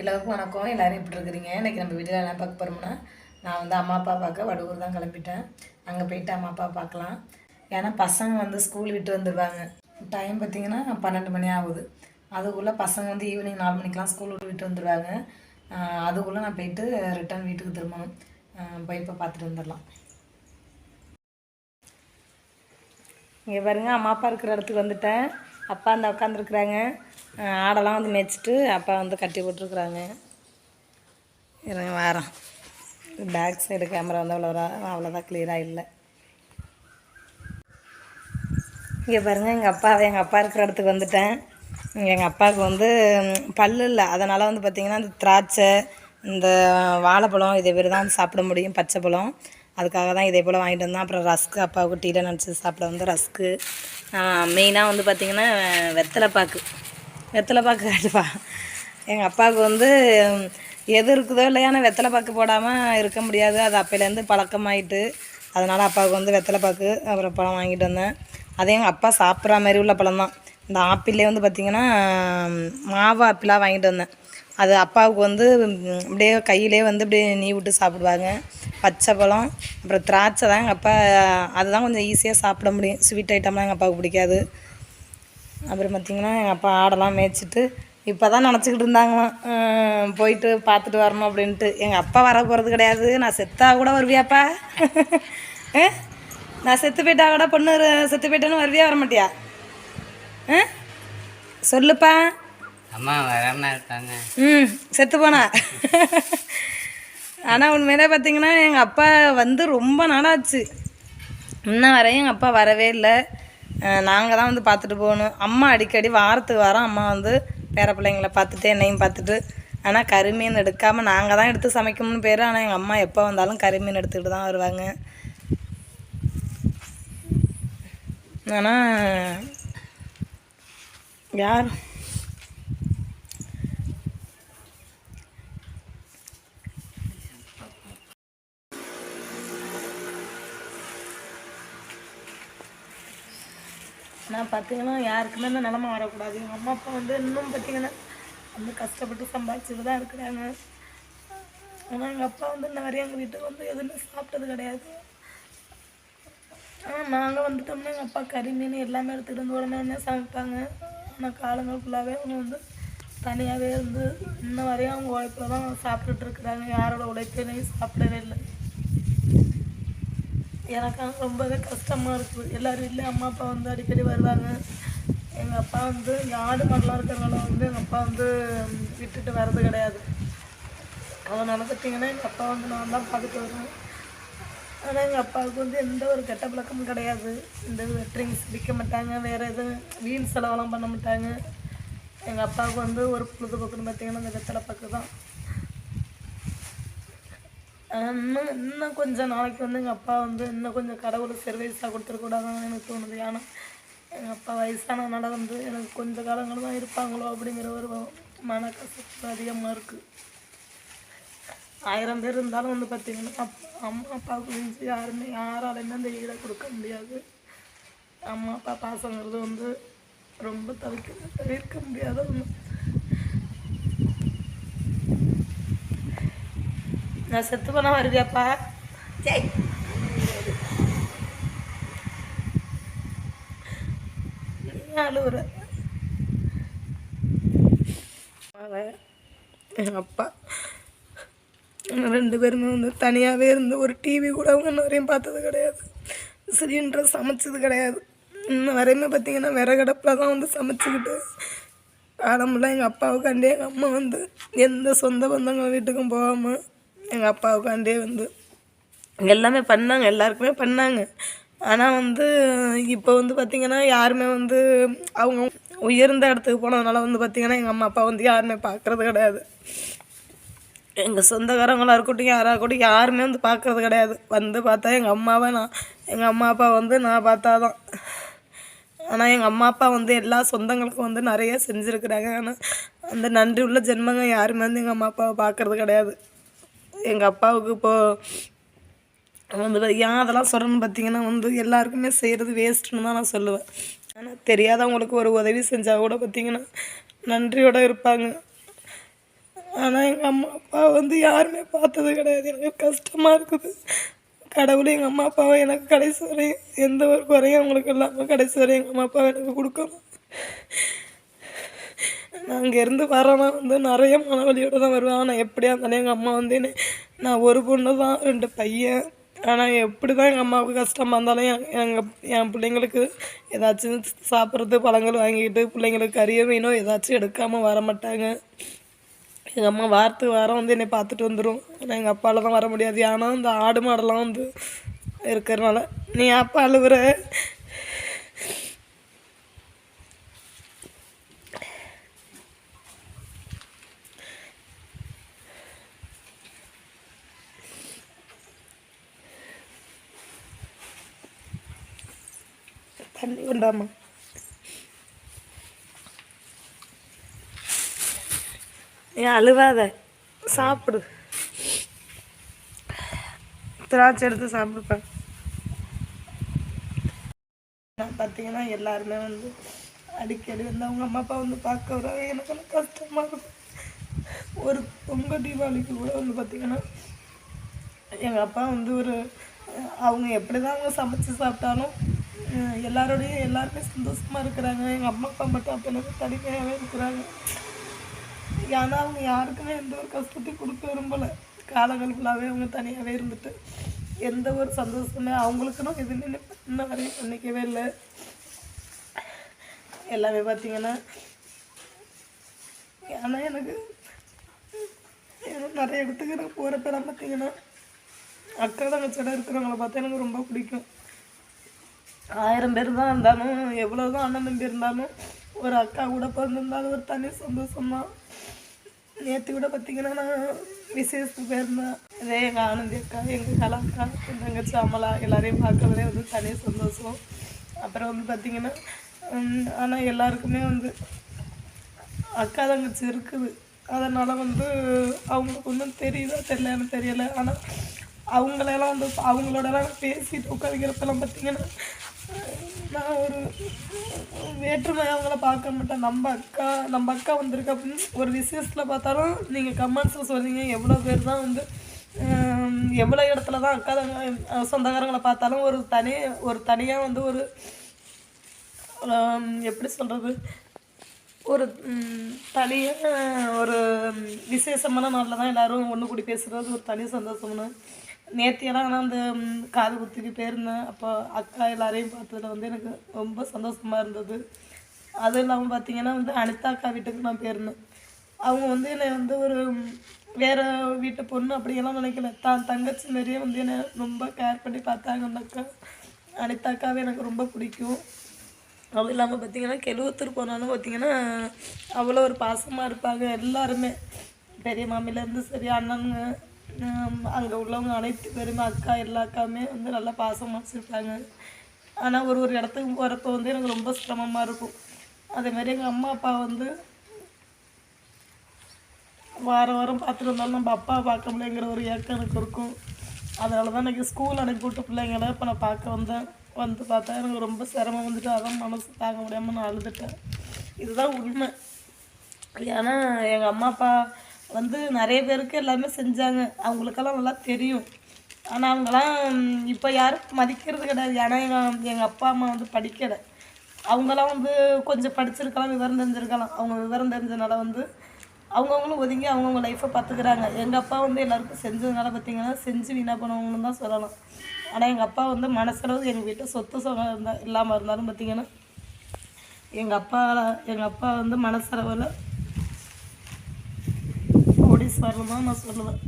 எல்லாருக்கும் வணக்கம். எல்லோரும் எப்படி இருக்கிறீங்க? இன்றைக்கி நம்ம வீட்டில் என்ன பார்க்க போகிறோம்னா நான் வந்து அம்மா அப்பா பார்க்க வடுவூர் தான் கிளம்பிட்டேன். அங்கே போயிட்டு அம்மா அப்பா பார்க்கலாம். ஏன்னா பசங்க வந்து ஸ்கூல் விட்டு வந்துடுவாங்க டைம் பார்த்திங்கன்னா பன்னெண்டு மணி ஆகுது. அதுக்குள்ளே பசங்க வந்து ஈவினிங் நாலு மணிக்கெலாம் ஸ்கூல் விட்டு விட்டு வந்துடுவாங்க அதுக்குள்ளே நான் போயிட்டு ரிட்டர்ன் வீட்டுக்கு திரும்பணும் போய் இப்போ பார்த்துட்டு வந்துடலாம் இங்கே பாருங்க அம்மா அப்பா இருக்கிற இடத்துக்கு வந்துட்டேன். அப்பா அந்த உட்காந்துருக்குறாங்க ஆடெல்லாம் வந்து மேய்ச்சிட்டு அப்பா வந்து கட்டி போட்டிருக்குறாங்க. இருங்க வாரம் பேக் சைடு கேமரா வந்து அவ்வளோ அவ்வளோதான் கிளியராக இல்லை. இங்கே பாருங்கள் எங்கள் அப்பா எங்கள் அப்பா இருக்கிற இடத்துக்கு வந்துட்டேன். எங்கள் அப்பாவுக்கு வந்து பல்லு இல்லை. அதனால் வந்து பார்த்திங்கன்னா இந்த திராட்சை இந்த வாழைப்பழம் இதே பேர் தான் சாப்பிட முடியும் பச்சை பழம். அதுக்காக தான் இதே போல் வாங்கிட்டு வந்தேன். அப்புறம் ரஸ்க்கு அப்பாவுக்கு டீயில் நினச்சி சாப்பிட வந்து ரஸ்க்கு. மெயினாக வந்து பார்த்திங்கன்னா வெத்தலை பாக்கு வெத்தலை பாக்கு காட்டுப்பா. எங்கள் அப்பாவுக்கு வந்து எது இருக்குதோ இல்லையான வெத்தலை பாக்கு போடாமல் இருக்க முடியாது. அது அப்போலேருந்து பழக்கமாயிட்டு அதனால் அப்பாவுக்கு வந்து வெத்தலை பாக்கு அப்புறம் பழம் வாங்கிட்டு வந்தேன். அதே எங்கள் அப்பா சாப்பிட்ற மாதிரி உள்ள பழம் தான். இந்த ஆப்பிளே வந்து பார்த்திங்கன்னா மாவு ஆப்பிளாக வாங்கிட்டு வந்தேன். அது அப்பாவுக்கு வந்து அப்படியே கையிலே வந்து அப்படியே நீ விட்டு சாப்பிடுவாங்க. பச்சை பழம் அப்புறம் திராட்சை தான் எங்கள் அப்பா அதுதான் கொஞ்சம் ஈஸியாக சாப்பிட முடியும். ஸ்வீட் ஐட்டம்லாம் எங்கள் அப்பாவுக்கு பிடிக்காது. அப்புறம் பார்த்திங்கன்னா எங்கள் அப்பா ஆடெல்லாம் மேய்ச்சிட்டு இப்போ தான் நினச்சிக்கிட்டு இருந்தாங்களாம். போயிட்டு பார்த்துட்டு வரணும் அப்படின்ட்டு. எங்கள் அப்பா வர போகிறது கிடையாது. நான் செத்தா கூட வருவியாப்பா? நான் செத்து போயிட்டா கூட பொண்ணு செத்து போயிட்டேன்னு வருவியா வர மாட்டியா ஆ சொல்லுப்பா. அம்மா வராம இருக்காங்க. ம் செத்து போனா. ஆனால் உண்மையிலே பார்த்தீங்கன்னா எங்கள் அப்பா வந்து ரொம்ப நாளாச்சு. இன்ன வரையும் எங்கள் அப்பா வரவே இல்லை. நாங்கள் தான் வந்து பார்த்துட்டு போகணும். அம்மா அடிக்கடி வாரத்துக்கு வாரம் அம்மா வந்து பேர பிள்ளைங்களை பார்த்துட்டு என்னையும் பார்த்துட்டு. ஆனால் கருமீன் எடுக்காமல் நாங்கள் தான் எடுத்து சமைக்கணும்னு பேர். ஆனால் எங்கள் அம்மா எப்போ வந்தாலும் கருமீன் எடுத்துக்கிட்டு தான் வருவாங்க. ஆனால் யார் நான் பார்த்தீங்கன்னா யாருக்குமே இந்த நிலமை வரக்கூடாது. எங்கள் அம்மா அப்பா வந்து இன்னும் பார்த்தீங்கன்னா வந்து கஷ்டப்பட்டு சம்பாதிச்சுட்டு தான் இருக்கிறாங்க. ஆனால் எங்கள் அப்பா வந்து இன்ன வரையும் எங்கள் வீட்டுக்கு வந்து எதுவுமே சாப்பிட்டது கிடையாது. ஆனால் நாங்கள் வந்துட்டோம்னா எங்கள் அப்பா கறி மீன் எல்லாமே எடுத்துகிட்டு வந்து உடனே உடனே சமைப்பாங்க. ஆனால் காலங்கள் ஃபுல்லாகவே அவங்க வந்து தனியாகவே இருந்து இன்ன வரையும் அவங்க உழைப்பில் தான் சாப்பிட்டுட்டு இருக்கிறாங்க. யாரோட உழைப்பிலையும் சாப்பிடவே இல்லை. எனக்கு ரொம்பவே கஷ்டமாக இருக்குது எல்லார் வீட்லேயும் அம்மா அப்பா வந்து அடிக்கடி வருவாங்க. எங்கள் அப்பா வந்து இந்த ஆடு மாடெலாம் இருக்கிறனால வந்து எங்கள் அப்பா வந்து விட்டுட்டு வர்றது கிடையாது. அதை நடந்துட்டிங்கன்னா எங்கள் அப்பா வந்து நான் தான் பார்த்துட்டு வருவேன். ஆனால் எங்கள் அப்பாவுக்கு வந்து எந்த ஒரு கெட்ட பழக்கமும் கிடையாது. இந்த ட்ரிங்க்ஸ் விற்க மாட்டாங்க. வேறு எதுவும் வீண் செலவெல்லாம் பண்ண மாட்டாங்க. எங்கள் அப்பாவுக்கு வந்து ஒரு பொழுதுபோக்குன்னு பார்த்தீங்கன்னா இந்த வெத்தலை பக்கு தான் இன்னும் இன்னும் கொஞ்சம் நாளைக்கு வந்து எங்கள் அப்பா வந்து இன்னும் கொஞ்சம் கடவுளுக்கு சர்வீஸாக கொடுத்துருக்கூடாதுன்னு எனக்கு தோணுது. ஏன்னா எங்கள் அப்பா வயசானதுனால வந்து எனக்கு கொஞ்ச காலங்கள் தான் இருப்பாங்களோ அப்படிங்கிற ஒரு மன கசப்பு அதிகமாக இருக்குது ஆயிரம் பேர் இருந்தாலும் வந்து பார்த்திங்கன்னா அப்பா அம்மா அப்பா குறிஞ்சு யாருமே யாராலையுமே அந்த ஈடை கொடுக்க முடியாது. அம்மா அப்பா பாசங்கிறது வந்து ரொம்ப தவிர்க்க தவிர்க்க முடியாத ஒன்று நான் செத்து போனா வருவியாப்பா? அழுவுற? அவன் எங்கள் அப்பா. ரெண்டு பேருமே வந்து தனியாகவே இருந்து ஒரு டிவி கூட அவங்க இன்ன வரையும் பார்த்தது கிடையாது. சிலிண்டர் சமைச்சது கிடையாது. இன்ன வரையுமே பார்த்தீங்கன்னா விறகடுப்பில் தான் வந்து சமைச்சிக்கிட்டு காலமெல்லாம் எங்கள் அப்பாவுக்காண்டே எங்கள் அம்மா வந்து எந்த சொந்த பந்தங்கள் வீட்டுக்கும் போகாமல் எங்கள் அப்பா உட்காந்தே வந்து. எல்லாமே பண்ணாங்க எல்லாருக்குமே பண்ணாங்க. ஆனால் வந்து இப்போ வந்து பார்த்திங்கன்னா யாருமே வந்து அவங்க உயர்ந்த இடத்துக்கு போனதுனால வந்து பார்த்திங்கன்னா எங்கள் அம்மா அப்பா வந்து யாருமே பார்க்குறது கிடையாது. எங்கள் சொந்தக்காரங்களாக இருக்கட்டும் யாராக இருக்கட்டும் யாருமே வந்து பார்க்குறது கிடையாது. வந்து பார்த்தா எங்கள் அம்மாவை நான் எங்கள் அம்மா அப்பா வந்து நான் பார்த்தா தான் ஆனால் எங்கள் அம்மா அப்பா வந்து எல்லா சொந்தங்களுக்கும் வந்து நிறைய செஞ்சுருக்குறாங்க. ஆனால் அந்த நன்றி உள்ள ஜென்மங்க யாருமே வந்து எங்கள் அம்மா அப்பாவை பார்க்குறது கிடையாது. எங்கள் அப்பாவுக்கு இப்போது வந்து ஏன் அதெல்லாம் சொல்கிறேன்னு பார்த்தீங்கன்னா வந்து எல்லாருக்குமே செய்கிறது வேஸ்ட்டுன்னு தான் நான் சொல்லுவேன். ஆனால் தெரியாதவங்களுக்கு ஒரு உதவி செஞ்சால் கூட பார்த்தீங்கன்னா நன்றியோடு இருப்பாங்க. ஆனால் எங்கள் அம்மா அப்பா வந்து யாருமே பார்த்தது கிடையாது. எனக்கு கஷ்டமாக இருக்குது. கடவுள் எங்கள் அம்மா அப்பாவை எனக்கு கடைசி வரையும் எந்த ஒரு குறையும் அவங்களுக்கு இல்லாமல் கடைசி வரையும் எங்கள் அம்மா அப்பாவை எனக்கு கொடுக்கணும். நான் அங்கேருந்து வரேன்னா வந்து நிறைய மனவலியோடு தான் வருவேன். ஆனால் எப்படியா இருந்தாலும் எங்கள் அம்மா வந்து என்னை நான் ஒரு பொண்ணு தான் ரெண்டு பையன். ஆனால் எப்படி தான் எங்கள் அம்மாவுக்கு கஷ்டமாக இருந்தாலும் எங்கள் என் பிள்ளைங்களுக்கு ஏதாச்சும் சாப்பிட்றது பழங்கள் வாங்கிக்கிட்டு பிள்ளைங்களுக்கு கறியோ மீனோ ஏதாச்சும் எடுக்காமல் வர மாட்டாங்க. எங்கள் அம்மா வாரத்துக்கு வாரம் வந்து என்னை பார்த்துட்டு வந்துடும் ஆனால் எங்கள் அப்பாவில் தான் வர முடியாது. ஆனால் இந்த ஆடு மாடெல்லாம் வந்து இருக்கிறனால நீ அப்பா அழுகுற தண்ணி வேண்டாமா ஏன் அழுவாத. சாப்பிடு. திராட்சை எடுத்து சாப்பிடுப்பேன் பார்த்தீங்கன்னா எல்லாருமே வந்து அடிக்கடி வந்து அவங்க அம்மா அப்பா வந்து பார்க்க வராங்க எனக்கு வந்து கஷ்டமாக இருக்கும் ஒரு பொங்கல் தீபாவளிக்கு கூட வந்து பார்த்தீங்கன்னா எங்கள் அப்பா வந்து ஒரு அவங்க எப்படி தான் அவங்க சமைச்சு சாப்பிட்டாலும் எல்லாரோடையும் எல்லாருமே சந்தோஷமாக இருக்கிறாங்க. எங்கள் அம்மா அப்பா மட்டும் அப்போ எனக்கு தனிமையாகவே இருக்கிறாங்க. ஏன்னா அவங்க யாருக்குமே எந்த ஒரு கஷ்டத்தையும் கொடுக்க விரும்பலை. காலங்கள் ஃபுல்லாகவே அவங்க தனியாகவே இருந்துட்டு. எந்த ஒரு சந்தோஷமே அவங்களுக்குன்னு எதுவுமே இன்ன வரையும் பண்ணிக்கவே இல்லை. எல்லாமே பார்த்தீங்கன்னா ஏன்னா எனக்கு நிறைய இடத்துக்கு எனக்கு போகிறப்பெல்லாம் பார்த்தீங்கன்னா அக்கா தங்கச்சியோட இருக்கிறவங்கள பார்த்தா எனக்கு ரொம்ப பிடிக்கும். ஆயிரம் பேர் தான் இருந்தாலும் எவ்வளோ தான் அண்ணன் தம்பி இருந்தாலும் ஒரு அக்கா கூட பிறந்திருந்தாலும் ஒரு தனி சந்தோஷம்தான். நேற்று கூட பார்த்தீங்கன்னா நான் விசேஷத்துக்கு போயிருந்தேன். இதே எங்கள் ஆனந்தி அக்கா எங்கள் கலா அக்கா என் தங்கச்சி அமலா எல்லாரையும் பார்க்கறதே வந்து தனி சந்தோஷம். அப்புறம் வந்து பார்த்தீங்கன்னா ஆனால் எல்லாருக்குமே வந்து அக்கா தங்கச்சி இருக்குது. அதனால் வந்து அவங்களுக்கு ஒன்றும் தெரியுதா தெரியலன்னு தெரியலை. ஆனால் அவங்களெல்லாம் வந்து அவங்களோடலாம் பேசிட்டு உட்காந்துக்கிறப்பெல்லாம் பார்த்தீங்கன்னா நான் ஒரு வேற்றுமை அவங்கள பார்க்க மாட்டேன். நம்ம அக்கா நம்ம அக்கா வந்திருக்கு அப்படின்னு ஒரு விசேஷத்தில் பார்த்தாலும் நீங்கள் கமெண்ட்ஸில் சொல்றீங்க எவ்வளோ பேர் தான் வந்து எவ்வளோ இடத்துல தான் அக்கா சொந்தக்காரங்களை பார்த்தாலும் ஒரு தனி ஒரு தனியாக வந்து ஒரு எப்படி சொல்கிறது ஒரு தனியாக ஒரு விசேஷமான நாளில் தான் எல்லாரும் ஒன்று கூடி பேசுகிறது ஒரு தனி சந்தோஷம்னு. நேத்தியெல்லாம் நான் அந்த காது குத்திக்கு போயிருந்தேன் அப்போ அக்கா எல்லாரையும் பார்த்ததுல வந்து எனக்கு ரொம்ப சந்தோஷமாக இருந்தது. அதுவும் இல்லாமல் பார்த்தீங்கன்னா வந்து அனிதா அக்கா வீட்டுக்கு நான் போயிருந்தேன். அவங்க வந்து என்னை வந்து ஒரு வேறு வீட்டு பொண்ணு அப்படியெல்லாம் நினைக்கல. தான் தங்கச்சி மாதிரியே வந்து என்னை ரொம்ப கேர் பண்ணி பார்த்தாங்க அந்த அக்கா. அனிதா அக்காவே எனக்கு ரொம்ப பிடிக்கும். அதுவும் இல்லாமல் பார்த்தீங்கன்னா கெழுவத்தூர் போனாலும் பார்த்தீங்கன்னா அவ்வளோ ஒரு பாசமாக இருப்பாங்க எல்லாருமே. பெரிய மாமிலேருந்து சரி அண்ணனுங்க அங்கே உள்ளவங்க அனைத்து பேருமே அக்கா எல்லா அக்காவுமே வந்து நல்லா பாசமாக வச்சுருப்பாங்க. ஆனால் ஒரு ஒரு இடத்துக்கு போகிறப்ப வந்து எனக்கு ரொம்ப சிரமமாக இருக்கும். அதேமாதிரி எங்கள் அம்மா அப்பா வந்து வாரம் வாரம் பார்த்துட்டு வந்தாலும் நம்ம அப்பா பார்க்க முடியங்கிற ஒரு ஏக்கம் எனக்கு இருக்கும். அதனால தான் எனக்கு ஸ்கூல் அனுப்பி விட்டு பிள்ளைங்கள இப்போ நான் பார்க்க வந்தேன். வந்து பார்த்தா எனக்கு ரொம்ப சிரமம் வந்துட்டு அதான் மனசு தாங்க முடியாமல் நான் அழுதுட்டேன். இதுதான் உண்மை. ஏன்னா எங்கள் அம்மா அப்பா வந்து நிறைய பேருக்கு எல்லாமே செஞ்சாங்க. அவங்களுக்கெல்லாம் நல்லா தெரியும். ஆனால் அவங்களாம் இப்போ யாரும் மதிக்கிறது கிடையாது. ஏன்னா எங்கள் எங்கள் அப்பா அம்மா வந்து படிக்கலை. அவங்களாம் வந்து கொஞ்சம் படிச்சிருக்கலாம் விவரம் தெரிஞ்சிருக்கலாம். அவங்க விவரம் தெரிஞ்சனால வந்து அவங்கவுங்களும் ஒதுங்கி அவங்கவுங்க லைஃப்பை பார்த்துக்கிறாங்க எங்கள் அப்பா வந்து எல்லாருக்கும் செஞ்சதுனால பார்த்தீங்கன்னா செஞ்சு வீணாக போனவங்கன்னு தான் சொல்லலாம். ஆனால் எங்கள் அப்பா வந்து மனசளவு எங்கள் வீட்டில் சொத்து சுகம் இருந்தால் இல்லாமல் இருந்தாலும் பார்த்தீங்கன்னா எங்கள் அப்பா எங்கள் அப்பா வந்து மனசளவில் கோடீஸ்வரன் தான் நான் சொல்லுவேன்